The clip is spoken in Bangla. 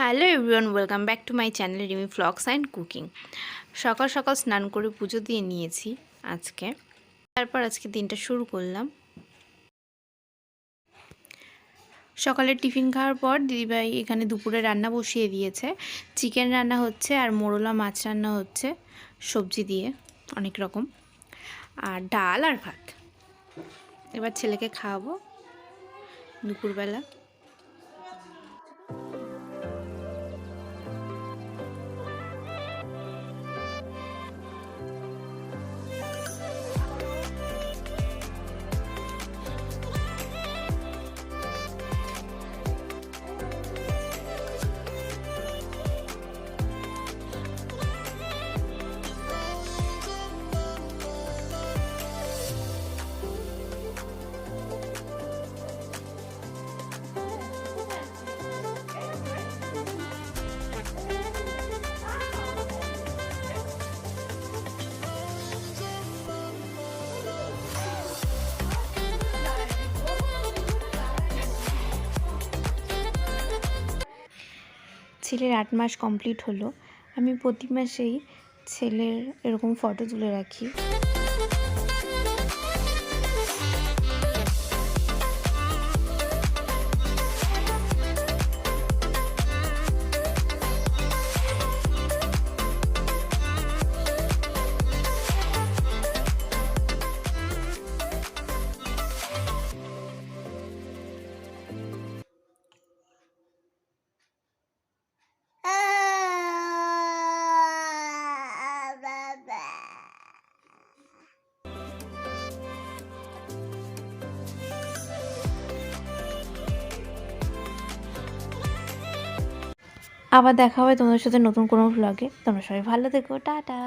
Hello everyone, welcome back to my channel Rimi vlogs and cooking. সকাল সকাল স্নান করে পুজো দিয়ে নিয়েছি আজকে। তারপর আজকে দিনটা শুরু করলাম। সকালে টিফিন খাওয়ার পর দিদিভাই এখানে দুপুরে রান্না বসিয়ে দিয়েছে। চিকেন রান্না হচ্ছে আর মোরলা মাছ রান্না হচ্ছে, সবজি দিয়ে, অনেক রকম। আর ডাল আর ভাত। এবার ছেলেকে খাওয়াবো দুপুরবেলা। ছেলের আট মাস কমপ্লিট হলো আমি প্রতি মাসেই ছেলের এরকম ফটো তুলে রাখি। আবার দেখা হবে তোমাদের সাথে নতুন কোনো ভ্লগে তোমরা সবাই ভালো থেকো টাটা।